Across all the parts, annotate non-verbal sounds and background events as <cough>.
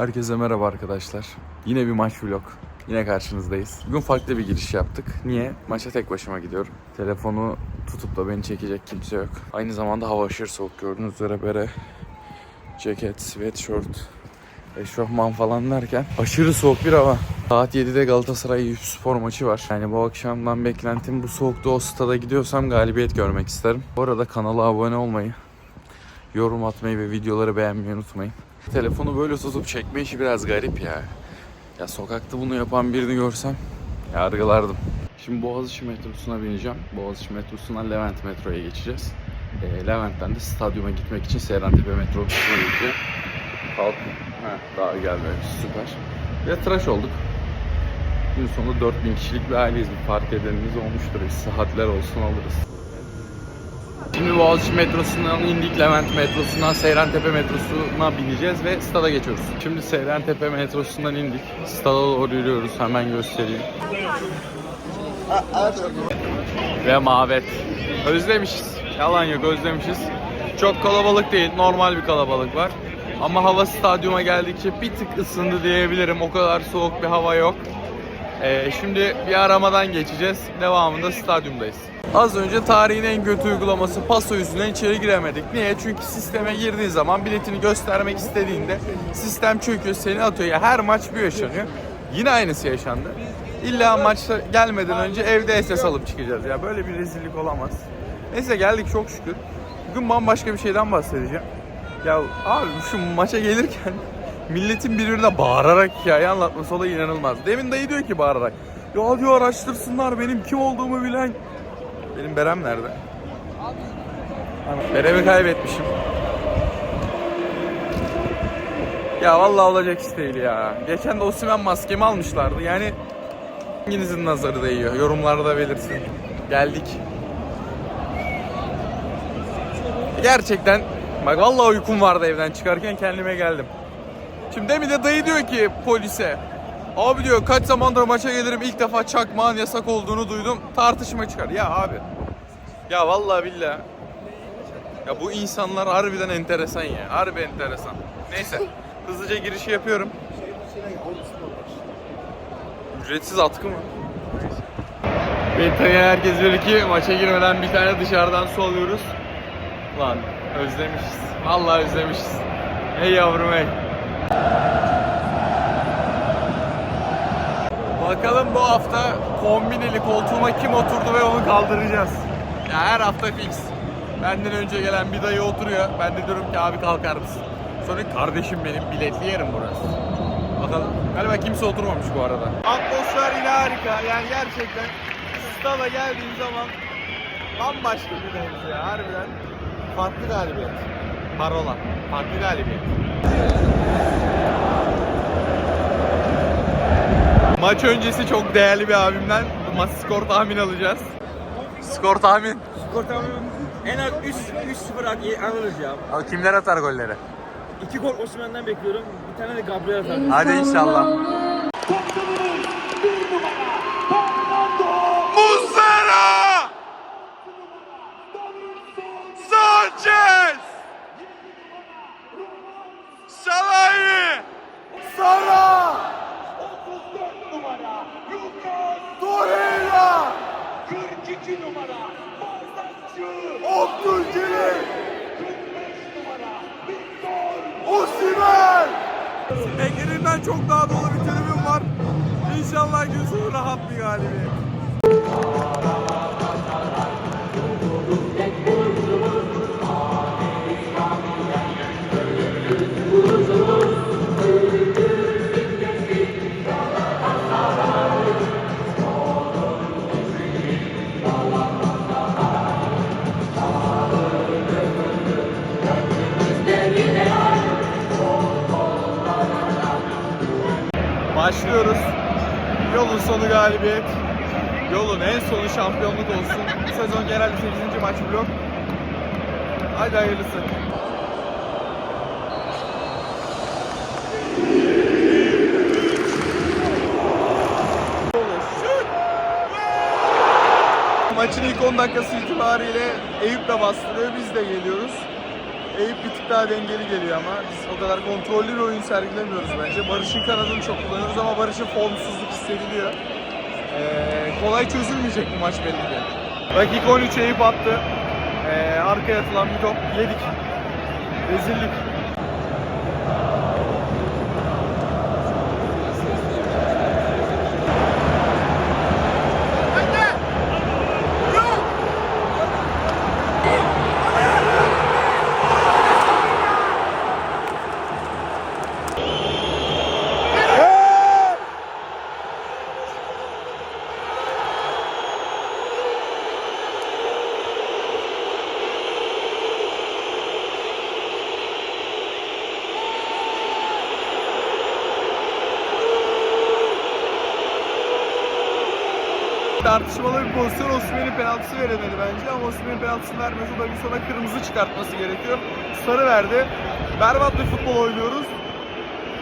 Herkese merhaba arkadaşlar. Yine bir maç vlog. Yine karşınızdayız. Bugün farklı bir giriş yaptık. Niye? Maça tek başıma gidiyorum. Telefonu tutup da beni çekecek kimse yok. Aynı zamanda hava aşırı soğuk gördüğünüz üzere bere, ceket, sweatshirt, eşofman falan derken aşırı soğuk bir hava. Saat 7'de Galatasaray spor maçı var. Yani bu akşamdan beklentim bu soğukta o stada gidiyorsam galibiyet görmek isterim. Bu arada kanala abone olmayı, yorum atmayı ve videoları beğenmeyi unutmayın. Telefonu böyle tutup çekme işi biraz garip ya. Ya sokakta bunu yapan birini görsem yargılardım. Şimdi Boğaziçi metrosuna bineceğim. Boğaziçi metrosundan Levent metroya geçeceğiz. Ee, Levent'ten de stadyuma gitmek için Seyrantepe metrosuna gideceğim. Kalk. Heh, daha gelmemiş. Süper. Ve tıraş olduk. Gün sonu 4000 kişilik bir aileyiz. Bir fark edeniniz olmuştur. Saatler olsun alırız. Şimdi Boğaziçi metrosundan indik, Levent metrosundan Seyrantepe metrosuna bineceğiz ve stada geçiyoruz. Şimdi Seyrantepe metrosundan indik. Stada doğru yürüyoruz, hemen göstereyim. ve Mavet. Özlemişiz. Yalan yok özlemişiz. Çok kalabalık değil, normal bir kalabalık var. Ama hava stadyuma geldikçe bir tık ısındı diyebilirim. O kadar soğuk bir hava yok. Ee, şimdi bir aramadan geçeceğiz. Devamında stadyumdayız. Az önce tarihin en kötü uygulaması paso yüzünden içeri giremedik. Niye? Çünkü sisteme girdiğin zaman biletini göstermek istediğinde sistem çöküyor, seni atıyor. Ya her maç bir yaşanıyor. Yine aynısı yaşandı. İlla maçta gelmeden önce evde SS alıp çıkacağız. Ya böyle bir rezillik olamaz. Neyse geldik çok şükür. Bugün bambaşka bir şeyden bahsedeceğim. Ya abi şu maça gelirken milletin birbirine bağırarak hikaye anlatması o da inanılmaz. Demin dayı diyor ki bağırarak. Ya diyor araştırsınlar benim kim olduğumu bilen. Benim Berem nerede? Berem'i kaybetmişim. Ya vallahi olacak iş değil ya. Geçen de Osimhen maskemi almışlardı. Yani hanginizin nazarı değiyor? Yorumlarda belirsin. Geldik. Gerçekten bak vallahi uykum vardı evden çıkarken kendime geldim. Şimdi demin de dayı diyor ki polise Abi diyor kaç zamandır maça gelirim ilk defa çakmağın yasak olduğunu duydum. Tartışma çıkar. Ya abi. Ya vallahi billahi. Ya bu insanlar harbiden enteresan ya. Harbi enteresan. Neyse. <laughs> Hızlıca girişi yapıyorum. Ücretsiz atkı mı? Beni tanıyan herkes bilir ki maça girmeden bir tane dışarıdan su alıyoruz. Lan özlemişiz. Vallahi özlemişiz. Hey yavrum hey. Bakalım bu hafta kombineli koltuğuma kim oturdu ve onu kaldıracağız. Ya her hafta fix. Benden önce gelen bir dayı oturuyor. Ben de diyorum ki abi kalkar mısın? Sonra kardeşim benim biletli yerim burası. Bakalım. Galiba kimse oturmamış bu arada. Atmosfer yine harika. Yani gerçekten stada geldiğin zaman bambaşka bir deniz ya harbiden. Farklı galibiyet. Parola. Farklı galibiyet. Maç öncesi çok değerli bir abimden maç skor tahmin alacağız. Skor tahmin. Skor tahmini en az 3 3-0 hak alırız ya. Kimler atar golleri? 2 gol Osimhen'den bekliyorum. Bir tane de Gabriel atar. Hadi inşallah. Muslera! Beklediğimden çok daha dolu bir tribün var. İnşallah gün rahat bir galibiyet. Başlıyoruz. Yolun sonu galibiyet. Yolun en sonu şampiyonluk olsun. <laughs> Sezon genel 8. maç blok. Hadi hayırlısı. Maçın ilk 10 dakikası itibariyle Eyüp de bastırıyor. Biz de geliyoruz. Eyüp bir tık daha dengeli geliyor ama biz o kadar kontrollü bir oyun sergilemiyoruz bence. Barış'ın kanadını çok kullanıyoruz ama Barış'ın formsuzluk hissediliyor. Ee, kolay çözülmeyecek bu maç belli ki. Dakika 13 Eyüp attı. Ee, arkaya atılan bir top yedik. Rezillik. Tartışmalı bir pozisyon Osimhen'in penaltısı veremedi bence ama Osimhen'in penaltısını vermesi tabii sonra kırmızı çıkartması gerekiyor. Sarı verdi. Berbat bir futbol oynuyoruz.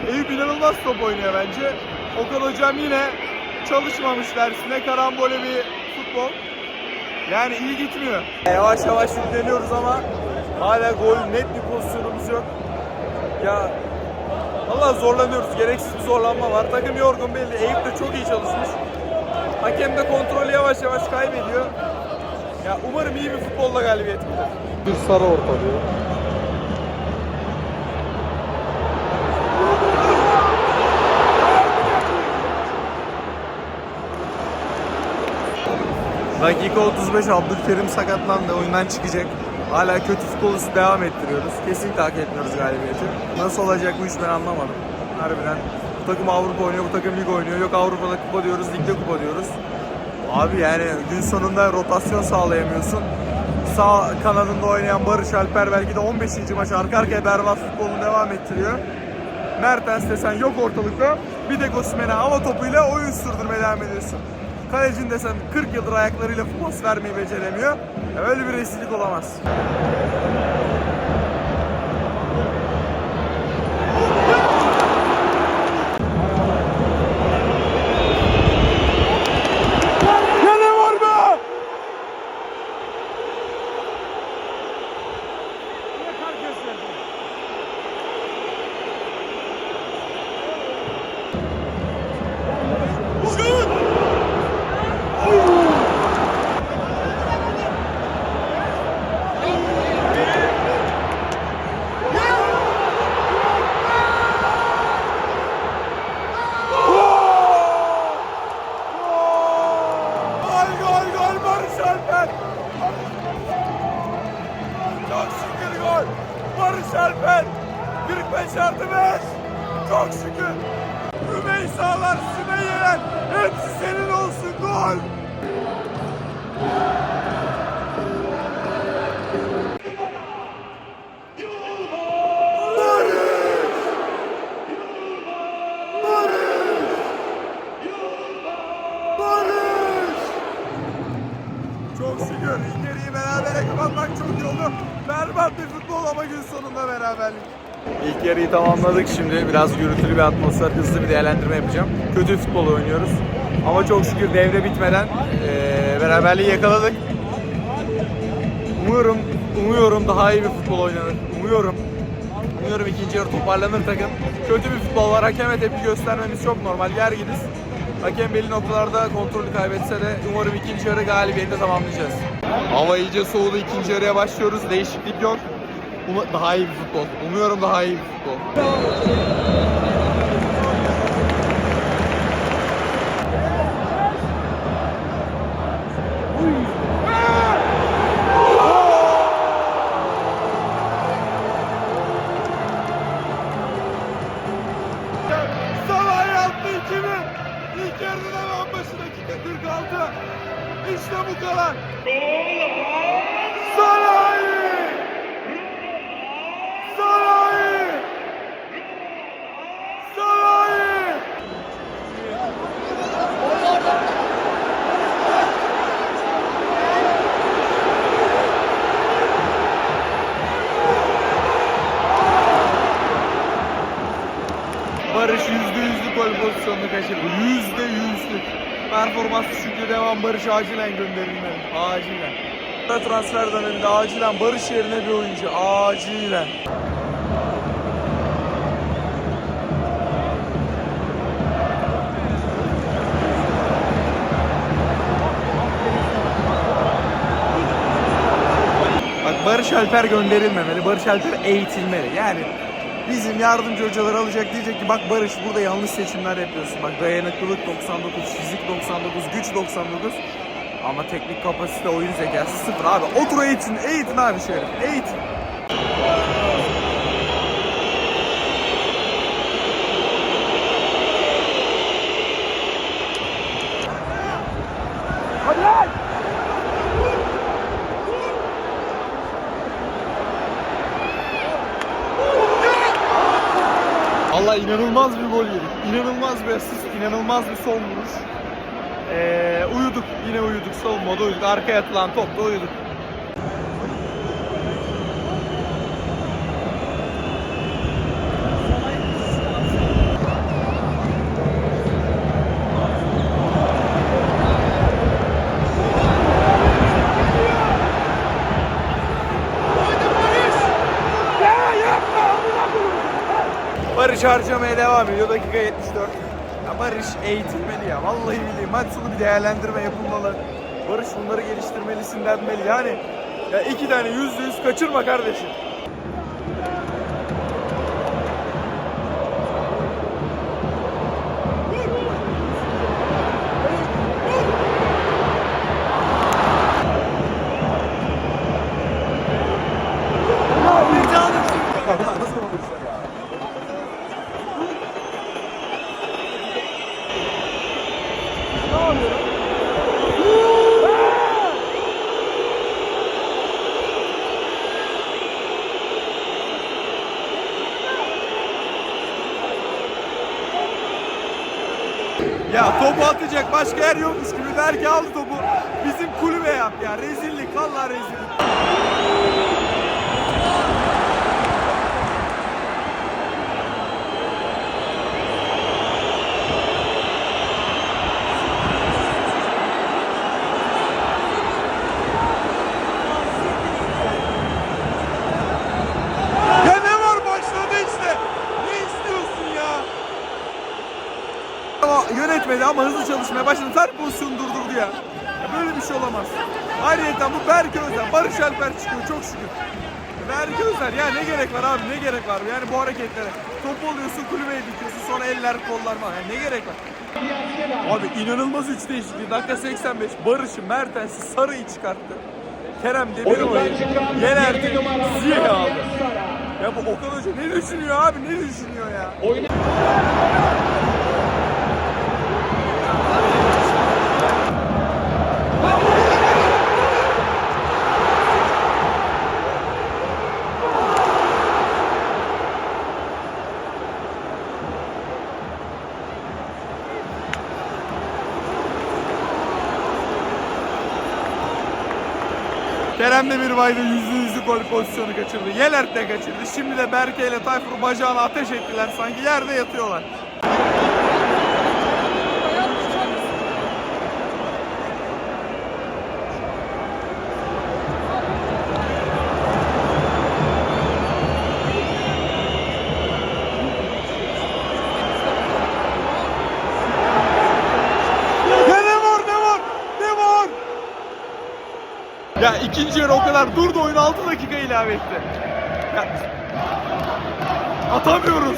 Eyüp inanılmaz top oynuyor bence. Okan hocam yine çalışmamış dersine karambole bir futbol. Yani iyi gitmiyor. Yavaş yavaş yükleniyoruz ama hala gol net bir pozisyonumuz yok. Ya Valla zorlanıyoruz. Gereksiz bir zorlanma var. Takım yorgun belli. Eyüp de çok iyi çalışmış. Hakem de kontrolü yavaş yavaş kaybediyor. Ya umarım iyi bir futbolla galibiyet gelir. Bir sarı ortalıyor. Dakika 35 Abdülkerim sakatlandı. Oyundan çıkacak. Hala kötü futbolu devam ettiriyoruz. Kesinlikle hak etmiyoruz galibiyeti. Nasıl olacak bu iş ben anlamadım. Harbiden bu takım Avrupa oynuyor, bu takım lig oynuyor. Yok Avrupa'da kupa diyoruz, ligde kupa diyoruz. Abi yani gün sonunda rotasyon sağlayamıyorsun. Sağ kanadında oynayan Barış Alper belki de 15. maç arka arkaya berbat futbolunu devam ettiriyor. Mertens desen yok ortalıkta. Bir de Osimhen'e hava topuyla oyun sürdürmeye devam ediyorsun. Kalecin desen 40 yıldır ayaklarıyla pas vermeyi beceremiyor. Öyle bir rezillik olamaz. Yeah. Yarıyı tamamladık şimdi biraz gürültülü bir atmosfer, hızlı bir değerlendirme yapacağım. Kötü futbol oynuyoruz. Ama çok şükür devre bitmeden eee, beraberliği yakaladık. Umuyorum, umuyorum daha iyi bir futbol oynanır. Umuyorum. Umuyorum ikinci yarı toparlanır takım. Kötü bir futbol var. Hakeme tepki göstermemiz çok normal. Gerginiz. Hakem belli noktalarda kontrolü kaybetse de umarım ikinci yarı galibiyetle tamamlayacağız. Hava iyice soğudu. ikinci yarıya başlıyoruz. Değişiklik yok. Daha iyi bir futbol. Umuyorum daha iyi bir futbol. Yüzde yüzlük gol pozisyonunu kaçırdı. Yüzde yüzlük. Performans düşüklüğü devam Barış acilen gönderilmeli. Acilen. Transfer döneminde acilen Barış yerine bir oyuncu. Acilen. Barış Alper gönderilmemeli. Barış Alper eğitilmeli. Yani bizim yardımcı hocalar alacak diyecek ki bak Barış burada yanlış seçimler yapıyorsun. Bak dayanıklılık 99, fizik 99, güç 99. Ama teknik kapasite, oyun zekası sıfır abi. Otur eğitin, eğitin abi şöyle. Eğitin. Allah inanılmaz bir gol yedik. İnanılmaz bir asist, inanılmaz bir son vuruş. Ee, uyuduk, yine uyuduk. Savunmada uyuduk. Arkaya atılan topta uyuduk. Barış harcamaya devam ediyor. Dakika 74. Ya Barış eğitilmeli ya. Vallahi billahi maç sonu bir değerlendirme yapılmalı. Barış bunları geliştirmelisin denmeli. Yani ya iki tane yüzde yüz kaçırma kardeşim. Ya topu atacak başka yer yokmuş gibi belki aldı topu. Bizim kulübe yap ya. Rezillik vallahi rezillik. Ya ne var başladı işte. Ne istiyorsun ya? Ama yönetmedi ama hızlı çalışmaya başladı. Her pozisyonu durdurdu ya. ya. Böyle bir şey olamaz. Ayrıca bu Berke Özer, Alper çıkıyor çok şükür. Berke Özer ya ne gerek var abi ne gerek var yani bu hareketlere. Top alıyorsun kulübeye dikiyorsun sonra eller kollar falan yani ne gerek var. Abi inanılmaz üç değişikliği. Dakika 85 Barış'ı, Mertens'i, Sarı'yı çıkarttı. Kerem Demirbay'ı, Yener'di, Ziyeh'i aldı. Ya bu Okan Hoca ne düşünüyor abi ne düşünüyor ya? Kerem Demirbay da yüzde yüzlük gol pozisyonu kaçırdı. Yelert de kaçırdı. Şimdi de Berke ile Tayfur bacağına ateş ettiler sanki yerde yatıyorlar. Ya ikinci yarı o kadar durdu oyun 6 dakika ilave etti. Ya, atamıyoruz.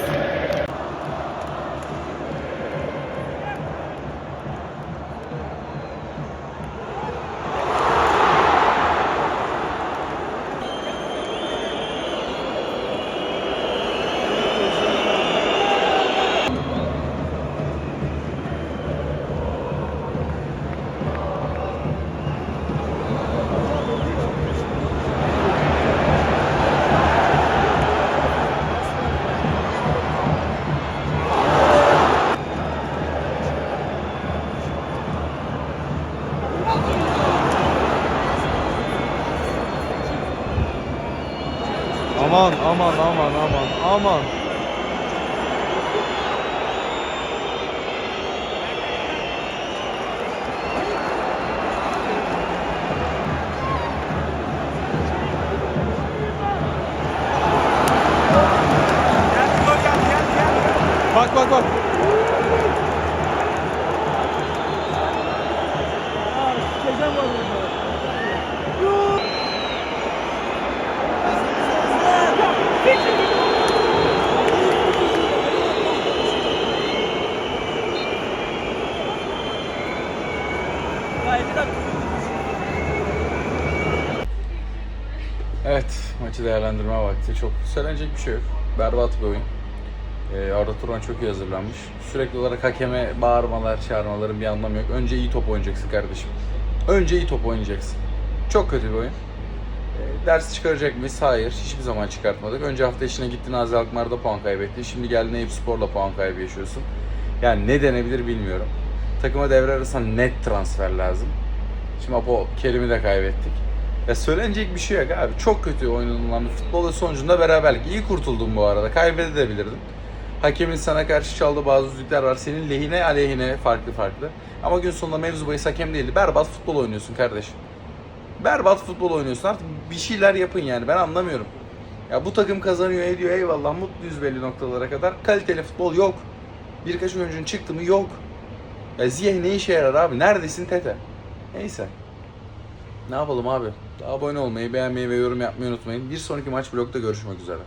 aman. Bak bak bak. Evet, maçı değerlendirme vakti. Çok söylenecek bir şey yok. Berbat bir oyun. Ee, Arda Turan çok iyi hazırlanmış. Sürekli olarak hakeme bağırmalar, çağırmaların bir anlamı yok. Önce iyi top oynayacaksın kardeşim. Önce iyi top oynayacaksın. Çok kötü bir oyun. Ee, ders çıkaracak mıyız? Hayır. Hiçbir zaman çıkartmadık. Önce hafta içine gittin Azi Alkmaar'da puan kaybettin. Şimdi geldin Eyüp Spor'la puan kaybı yaşıyorsun. Yani ne denebilir bilmiyorum. Takıma devre arasında net transfer lazım. Şimdi Apo Kerim'i de kaybettik. Ya söylenecek bir şey yok abi. Çok kötü oynanılan bir futbol ve sonucunda beraberlik. İyi kurtuldun bu arada. Kaybedebilirdin. Hakemin sana karşı çaldığı bazı düdükler var. Senin lehine aleyhine farklı farklı. Ama gün sonunda mevzu bahis hakem değildi. Berbat futbol oynuyorsun kardeşim. Berbat futbol oynuyorsun. Artık bir şeyler yapın yani. Ben anlamıyorum. Ya bu takım kazanıyor ediyor eyvallah mutluyuz belli noktalara kadar. Kaliteli futbol yok. Birkaç oyuncunun çıktı mı yok. Ya Ziyeh ne işe yarar abi? Neredesin Tete? Neyse. Ne yapalım abi? Abone olmayı, beğenmeyi ve yorum yapmayı unutmayın. Bir sonraki maç vlogda görüşmek üzere.